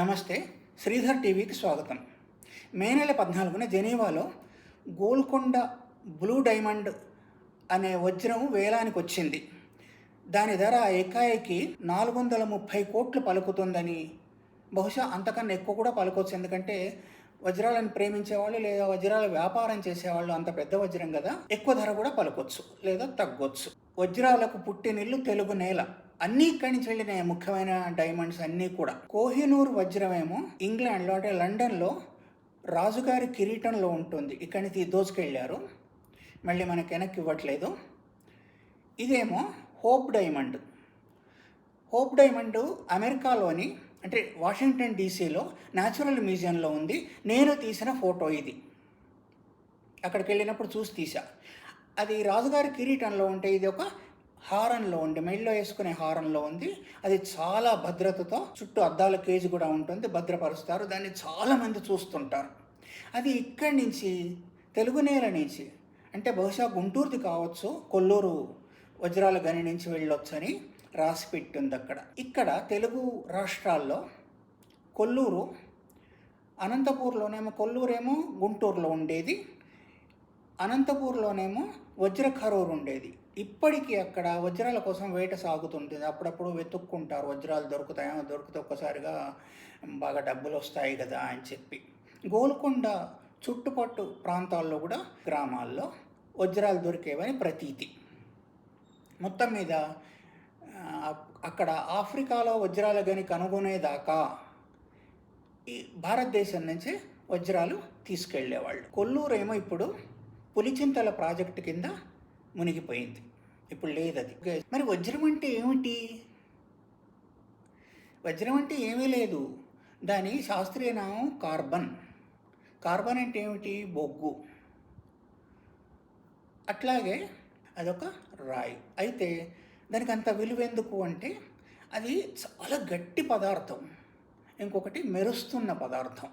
నమస్తే శ్రీధర్ టీవీకి స్వాగతం. మే నెల పద్నాలుగున జెనీవాలో గోల్కొండ బ్లూ డైమండ్ అనే వజ్రం వేలానికి వచ్చింది దాని ధర ఏకాఏకి నాలుగు వందల ముప్పై కోట్లు పలుకుతుందని బహుశా అంతకన్నా ఎక్కువ కూడా పలుకోవచ్చు. ఎందుకంటే వజ్రాలను ప్రేమించేవాళ్ళు లేదా వజ్రాల వ్యాపారం చేసేవాళ్ళు అంత పెద్ద వజ్రం కదా ఎక్కువ ధర కూడా పలకొచ్చు లేదా తగ్గొచ్చు. వజ్రాలకు పుట్టినిల్లు తెలుగు నేల. అన్నీ ఇక్కడి నుంచి వెళ్ళిన ముఖ్యమైన డైమండ్స్ అన్నీ కూడా. కోహినూర్ వజ్రమేమో ఇంగ్లాండ్లో అంటే లండన్లో రాజుగారి కిరీటంలో ఉంటుంది. ఇక్కడి నుంచి దోచుకెళ్ళారు మళ్ళీ మనకి వెనక్కి ఇవ్వట్లేదు. ఇదేమో హోప్ డైమండ్. హోప్ డైమండ్ అమెరికాలోని అంటే వాషింగ్టన్ డీసీలో న్యాచురల్ మ్యూజియంలో ఉంది. నేను తీసిన ఫోటో ఇది. అక్కడికి వెళ్ళినప్పుడు చూసి తీసా. అది రాజుగారి కిరీటంలో ఉంటే ఇది ఒక హారంలో ఉంది. మెయిల్లో వేసుకునే హారంలో ఉంది. అది చాలా భద్రతతో చుట్టూ అద్దాల కేజీ కూడా ఉంటుంది. భద్రపరుస్తారు. దాన్ని చాలామంది చూస్తుంటారు. అది ఇక్కడి నుంచి తెలుగు నేల నుంచి అంటే బహుశా గుంటూరుది కావచ్చు కొల్లూరు వజ్రాల గని నుంచి వెళ్ళొచ్చని రాసి పెట్టింది అక్కడ. ఇక్కడ తెలుగు రాష్ట్రాల్లో కొల్లూరు అనంతపూర్లోనేమో కొల్లూరేమో గుంటూరులో ఉండేది. అనంతపూర్లోనేమో వజ్రఖరూరు ఉండేది. ఇప్పటికీ అక్కడ వజ్రాల కోసం వేట సాగుతుంటుంది. అప్పుడప్పుడు వెతుక్కుంటారు. వజ్రాలు దొరుకుతాయో? దొరికితే ఒక్కసారిగా బాగా డబ్బులు వస్తాయి కదా అని చెప్పి. గోల్కొండ చుట్టుపట్టు ప్రాంతాల్లో కూడా గ్రామాల్లో వజ్రాలు దొరికేవని ప్రతీతి. మొత్తం మీద అక్కడ ఆఫ్రికాలో వజ్రాలు కానీ కనుగొనేదాకా ఈ భారతదేశం నుంచి వజ్రాలు తీసుకెళ్ళేవాళ్ళు కొల్లూరు ఏమో ఇప్పుడు పులిచింతల ప్రాజెక్టు కింద మునిగిపోయింది. ఇప్పుడు లేదు అది మరి వజ్రం అంటే ఏమిటి? వజ్రం అంటే ఏమీ లేదు. దాని శాస్త్రీయ నామం కార్బన్. కార్బన్ అంటే ఏమిటి? బొగ్గు. అట్లాగే అదొక రాయి. అయితే దానికి అంత విలువ ఎందుకు అంటే అది చాలా గట్టి పదార్థం. ఇంకొకటి మెరుస్తున్న పదార్థం.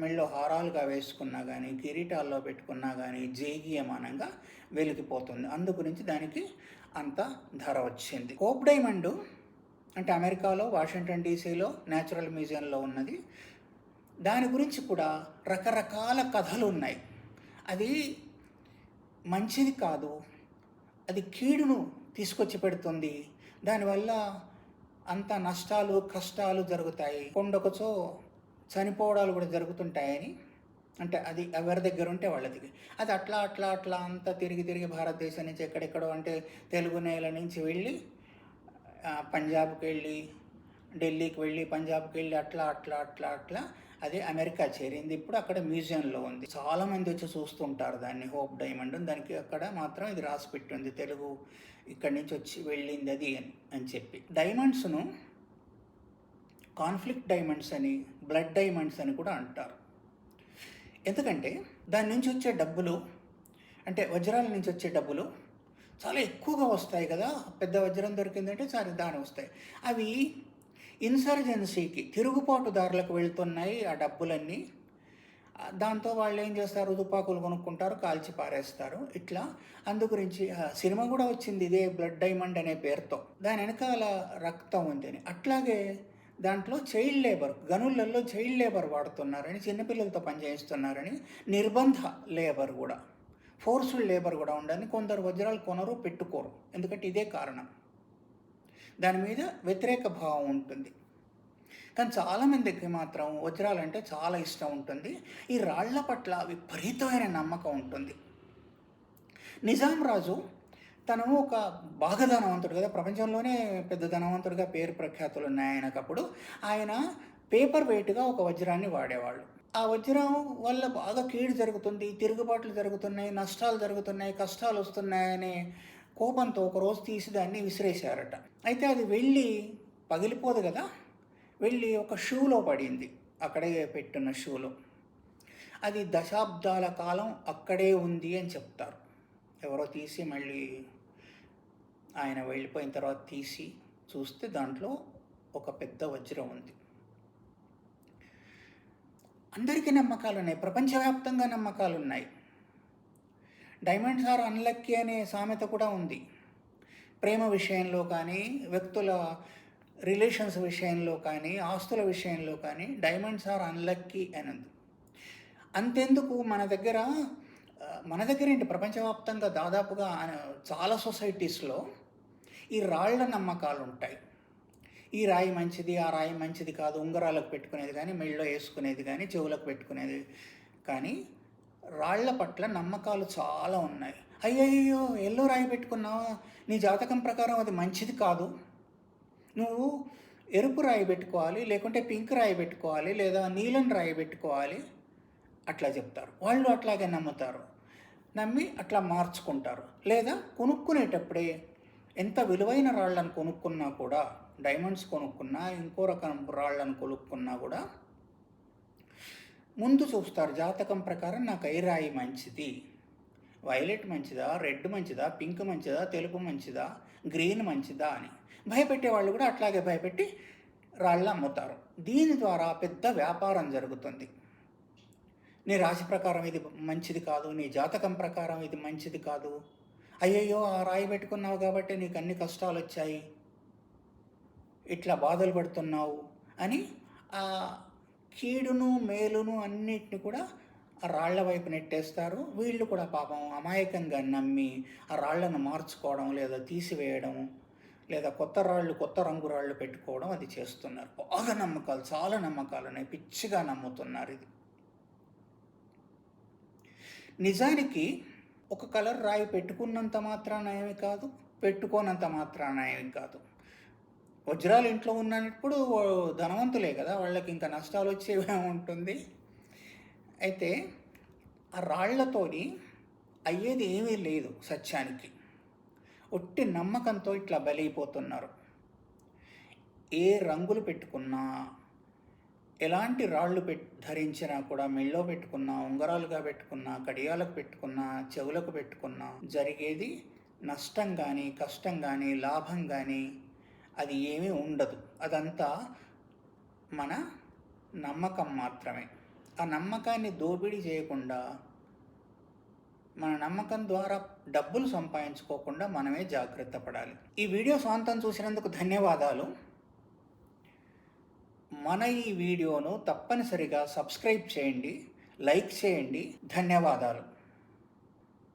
మెళ్ళో హారాలుగా వేసుకున్నా కానీ కిరీటాల్లో పెట్టుకున్నా కానీ జేగీయమానంగా వెలిగిపోతుంది. అందు గురించి దానికి అంత ధర వచ్చింది. కోప్ డైమండ్ అంటే అమెరికాలో వాషింగ్టన్ డీసీలో న్యాచురల్ మ్యూజియంలో ఉన్నది. దాని గురించి కూడా రకరకాల కథలు ఉన్నాయి. అది మంచిది కాదు. అది కీడును తీసుకొచ్చి పెడుతుంది. దానివల్ల అంత నష్టాలు కష్టాలు జరుగుతాయి. కొండొకచో చనిపోవడాలు కూడా జరుగుతుంటాయని అంటే అది ఎవరి దగ్గర ఉంటే వాళ్ళ దగ్గర అది అట్లా అట్లా అట్లా అంతా తిరిగి తిరిగి భారతదేశం నుంచి ఎక్కడెక్కడో అంటే తెలుగు నేల నుంచి వెళ్ళి పంజాబ్కి వెళ్ళి ఢిల్లీకి వెళ్ళి పంజాబ్కి వెళ్ళి అట్లా అట్లా అట్లా అట్లా అది అమెరికా చేరింది. ఇప్పుడు అక్కడ మ్యూజియంలో ఉంది. చాలామంది వచ్చి చూస్తుంటారు దాన్ని హోప్ డైమండ్ దానికి అక్కడ మాత్రం ఇది రాసి ఉంది తెలుగు ఇక్కడి నుంచి వచ్చి వెళ్ళింది అది అని అని చెప్పి. డైమండ్స్ను కాన్ఫ్లిక్ట్ డైమండ్స్ అని బ్లడ్ డైమండ్స్ అని కూడా అంటారు. ఎందుకంటే దాని నుంచి వచ్చే డబ్బులు అంటే వజ్రాల నుంచి వచ్చే డబ్బులు చాలా ఎక్కువగా వస్తాయి కదా. పెద్ద వజ్రం దొరికిందంటే చాలా దాని వస్తాయి. అవి ఇన్సర్జెన్సీకి తిరుగుబాటుదారులకు వెళ్తున్నాయి ఆ డబ్బులన్నీ. దాంతో వాళ్ళు ఏం చేస్తారు? తుపాకులు కొనుక్కుంటారు కాల్చి పారేస్తారు. ఇట్లా అందు గురించి సినిమా కూడా వచ్చింది ఇదే బ్లడ్ డైమండ్ అనే పేరుతో. దాని వెనకాల రక్తం ఉంది అని. అట్లాగే దాంట్లో చైల్డ్ లేబర్ గనులలో చైల్డ్ లేబర్ వాడుతున్నారని చిన్నపిల్లలతో పనిచేయిస్తున్నారని నిర్బంధ లేబర్ కూడా. ఫోర్స్ఫుల్ లేబర్ కూడా ఉండని కొందరు వజ్రాలు కొనరు పెట్టుకోరు. ఎందుకంటే ఇదే కారణం. దాని మీద వ్యతిరేక భావం ఉంటుంది. కానీ చాలామందికి మాత్రం వజ్రాలంటే చాలా ఇష్టం ఉంటుంది. ఈ రాళ్ళ పట్ల విపరీతమైన నమ్మకం ఉంటుంది. నిజాం రాజు తను ఒక బాగా ధనవంతుడు కదా. ప్రపంచంలోనే పెద్ద ధనవంతుడిగా పేరు ప్రఖ్యాతులు ఉన్నాయి ఆయనకప్పుడు ఆయన పేపర్ వెయిట్గా ఒక వజ్రాన్ని వాడేవాళ్ళు. ఆ వజ్రం వల్ల బాగా కీడు జరుగుతుంది తిరుగుబాట్లు జరుగుతున్నాయి నష్టాలు జరుగుతున్నాయి కష్టాలు వస్తున్నాయనే కోపంతో ఒక రోజు తీసి దాన్ని విసిరేశారట. అయితే అది వెళ్ళి పగిలిపోదు కదా. వెళ్ళి ఒక షూలో పడింది. అక్కడే పెట్టిన షూలో. అది దశాబ్దాల కాలం అక్కడే ఉంది అని చెప్తారు. ఎవరో తీసి మళ్ళీ ఆయన వెళ్ళిపోయిన తర్వాత తీసి చూస్తే దాంట్లో ఒక పెద్ద వజ్రం ఉంది. అందరికీ నమ్మకాలు ఉన్నాయి. ప్రపంచవ్యాప్తంగా నమ్మకాలు ఉన్నాయి. డైమండ్స్ ఆర్ అన్లక్కీ అనే సామెత కూడా ఉంది. ప్రేమ విషయంలో కానీ వ్యక్తుల రిలేషన్స్ విషయంలో కానీ ఆస్తుల విషయంలో కానీ డైమండ్స్ ఆర్ అన్లక్కీ అని ఉంది. అంతెందుకు మన దగ్గర మన దగ్గర ఏంటి ప్రపంచవ్యాప్తంగా దాదాపుగా చాలా సొసైటీస్లో ఈ రాళ్ళ నమ్మకాలు ఉంటాయి ఈ రాయి మంచిది ఆ రాయి మంచిది కాదు ఉంగరాలకు పెట్టుకునేది కానీ మెళ్ళలో వేసుకునేది కానీ చెవులకు పెట్టుకునేది కానీ రాళ్ళ పట్ల నమ్మకాలు చాలా ఉన్నాయి. అయ్యయ్యో ఎల్లో రాయి పెట్టుకున్నావా? నీ జాతకం ప్రకారం అది మంచిది కాదు. నువ్వు ఎరుపు రాయి పెట్టుకోవాలి లేకుంటే పింక్ రాయి పెట్టుకోవాలి లేదా నీలం రాయి పెట్టుకోవాలి అట్లా చెప్తారు. వాళ్ళు అట్లాగే నమ్ముతారు. నమ్మి అట్లా మార్చుకుంటారు. లేదా కొనుక్కునేటప్పుడే ఎంత విలువైన రాళ్ళను కొనుక్కున్నా కూడా డైమండ్స్ కొనుక్కున్నా ఇంకో రకం రాళ్ళను కొనుక్కున్నా కూడా ముందు చూస్తారు. జాతకం ప్రకారం నాకు ఐ రాయి మంచిది వైలెట్ మంచిదా రెడ్ మంచిదా పింక్ మంచిదా తెలుపు మంచిదా గ్రీన్ మంచిదా అని. భయపెట్టే వాళ్ళు కూడా అట్లాగే భయపెట్టి రాళ్ళు అమ్ముతారు. దీని ద్వారా పెద్ద వ్యాపారం జరుగుతుంది. నీ రాశి ప్రకారం ఇది మంచిది కాదు నీ జాతకం ప్రకారం ఇది మంచిది కాదు. అయ్యయ్యో ఆ రాయి పెట్టుకున్నావు కాబట్టి నీకు అన్ని కష్టాలు వచ్చాయి. ఇట్లా బాధలు పడుతున్నావు అని ఆ కీడును మేలును అన్నిటిని కూడా ఆ రాళ్ళ వైపు నెట్టేస్తారు. వీళ్ళు కూడా పాపం అమాయకంగా నమ్మి ఆ రాళ్ళను మార్చుకోవడం లేదా తీసివేయడం లేదా కొత్త రాళ్ళు కొత్త రంగు రాళ్ళు పెట్టుకోవడం అది చేస్తున్నారు. బాగా నమ్మకాలు చాలా నమ్మకాలు ఉన్నాయి. పిచ్చిగా నమ్ముతున్నారు ఇది. నిజానికి ఒక కలర్ రాయి పెట్టుకున్నంత మాత్రాన ఏమి కాదు పెట్టుకోనంత మాత్రాన ఏమి కాదు. వజ్రాలు ఇంట్లో ఉన్నప్పుడు ధనవంతులే కదా వాళ్ళకి ఇంకా నష్టాలు వచ్చేవే ఉంటుంది. అయితే ఆ రాళ్ళతోని అయ్యేది ఏమీ లేదు సత్యానికి. ఒట్టి నమ్మకంతో ఇట్లా బలైపోతున్నారు. ఏ రంగులు పెట్టుకున్నా ఎలాంటి రాళ్ళు పెట్ ధరించినా కూడా మెళ్ళో పెట్టుకున్నా ఉంగరాలుగా పెట్టుకున్నా కడియాలకు పెట్టుకున్నా చెవులకు పెట్టుకున్నా జరిగేది నష్టం కానీ కష్టం కానీ లాభం కానీ అది ఏమీ ఉండదు. అదంతా మన నమ్మకం మాత్రమే. ఆ నమ్మకాన్ని దోపిడీ చేయకుండా మన నమ్మకం ద్వారా డబ్బులు సంపాదించుకోకుండా మనమే జాగ్రత్త పడాలి. ఈ వీడియో సొంతం చూసినందుకు ధన్యవాదాలు. మన ఈ వీడియోను తప్పనిసరిగా సబ్స్క్రైబ్ చేయండి లైక్ చేయండి. ధన్యవాదాలు.